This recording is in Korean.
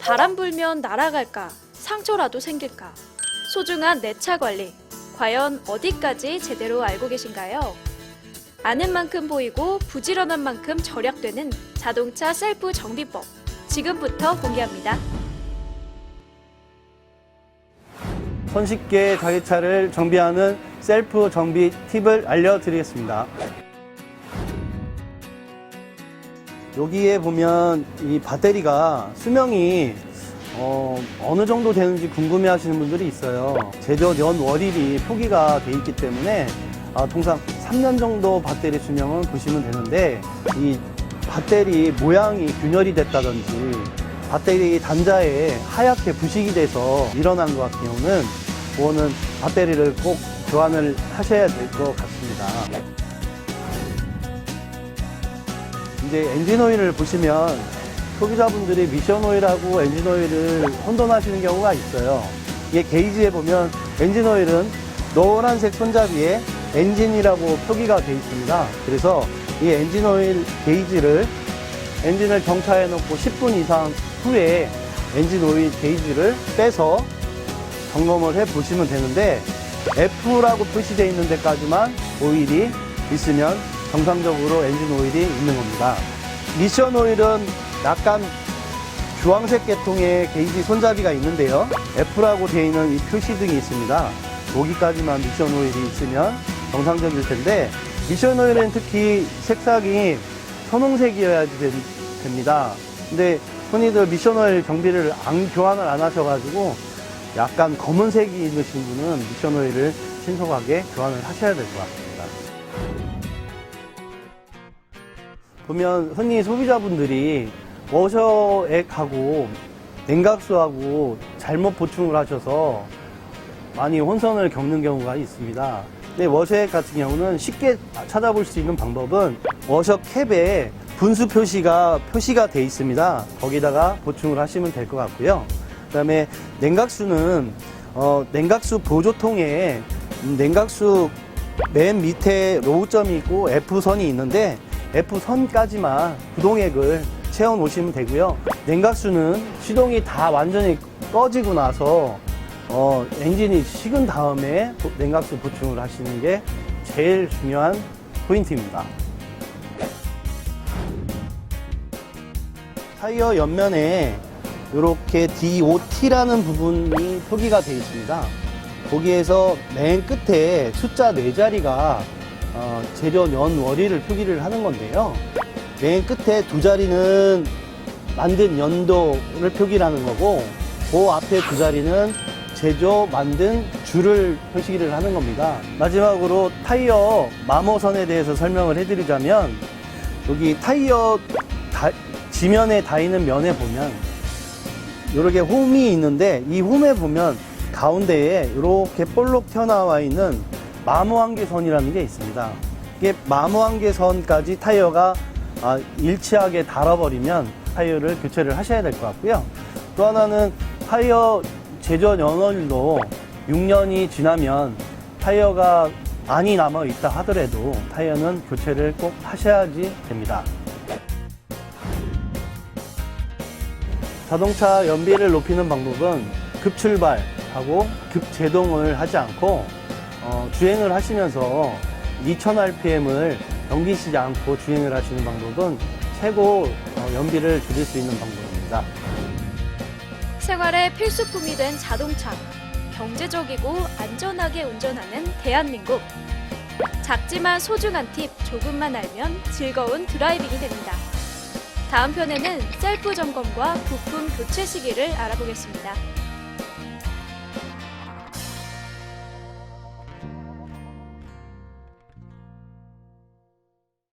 바람 불면 날아갈까? 상처라도 생길까? 소중한 내 차 관리. 과연 어디까지 제대로 알고 계신가요? 아는 만큼 보이고 부지런한 만큼 절약되는 자동차 셀프 정비법. 지금부터 공개합니다. 손쉽게 자기 차를 정비하는 셀프 정비 팁을 알려드리겠습니다. 여기에 보면 이 배터리가 수명이 어, 느 정도 되는지 궁금해 하시는 분들이 있어요. 제조 연 월일이 표기가 돼 있기 때문에 아, 통상 3년 정도 배터리 수명은 보시면 되는데 이 배터리 모양이 균열이 됐다든지 배터리 단자에 하얗게 부식이 돼서 일어난 것 같은 경우는 그거는 배터리를 꼭 교환을 하셔야 될 것 같습니다. 이제 엔진 오일을 보시면 소비자분들이 미션 오일하고 엔진 오일을 혼돈하시는 경우가 있어요. 이게 게이지에 보면 엔진 오일은 노란색 손잡이에 엔진이라고 표기가 되어 있습니다. 그래서 이 엔진 오일 게이지를 엔진을 정차해 놓고 10분 이상 후에 엔진 오일 게이지를 빼서 점검을 해 보시면 되는데 F라고 표시되어 있는 데까지만 오일이 있으면 정상적으로 엔진 오일이 있는 겁니다. 미션 오일은 약간 주황색 계통의 게이지 손잡이가 있는데요. F라고 되어 있는 이 표시등이 있습니다. 여기까지만 미션 오일이 있으면 정상적일 텐데 미션 오일은 특히 색상이 선홍색이어야 되- 됩니다. 근데 흔히들 미션 오일 정비를 안 교환을 안 하셔가지고 약간 검은색이 있으신 분은 미션 오일을 신속하게 교환을 하셔야 될 것 같습니 보면 흔히 소비자분들이 워셔액하고 냉각수하고 잘못 보충을 하셔서 많이 혼선을 겪는 경우가 있습니다. 근데 워셔액 같은 경우는 쉽게 찾아볼 수 있는 방법은 워셔 캡에 분수 표시가 표시가 돼 있습니다. 거기다가 보충을 하시면 될 것 같고요. 그다음에 냉각수는 어, 냉각수 보조통에 음, 냉각수 맨 밑에 로우점이 있고 F선이 있는데 F선까지만 구동액을 채워 놓으시면 되고요. 냉각수는 시동이 다 완전히 꺼지고 나서 어, 엔진이 식은 다음에 보- 냉각수 보충을 하시는 게 제일 중요한 포인트입니다. 타이어 옆면에 이렇게 DOT라는 부분이 표기가 되어 있습니다. 거기에서 맨 끝에 숫자 네자리가 어, 재료 연 월일을 표기를 하는 건데요. 맨 끝에 두 자리는 만든 연도를 표기를 하는 거고 그 앞에 두 자리는 제조 만든 주를 표시를 하는 겁니다. 마지막으로 타이어 마모선에 대해서 설명을 해드리자면 여기 타이어 다- 지면에 닿이는 면에 보면 이렇게 홈이 있는데 이 홈에 보면 가운데에 이렇게 볼록 튀어나와 있는 마모한계선이라는 게 있습니다. 이게 마모한계선까지 타이어가 아, 일치하게 닳아버리면 타이어를 교체를 하셔야 될 것 같고요. 또 하나는 타이어 제조 연월도 6년이 지나면 타이어가 많이 남아 있다 하더라도 타이어는 교체를 꼭 하셔야지 됩니다. 자동차 연비를 높이는 방법은 급출발하고 급제동을 하지 않고 어, 주행을 하시면서 2000rpm을 넘기시지 않고 주행을 하시는 방법은 최고 어, 연비를 줄일 수 있는 방법입니다. 생활의 필수품이 된 자동차. 경제적이고 안전하게 운전하는 대한민국. 작지만 소중한 팁 조금만 알면 즐거운 드라이빙이 됩니다. 다음 편에는 셀프 점검과 부품 교체 시기를 알아보겠습니다.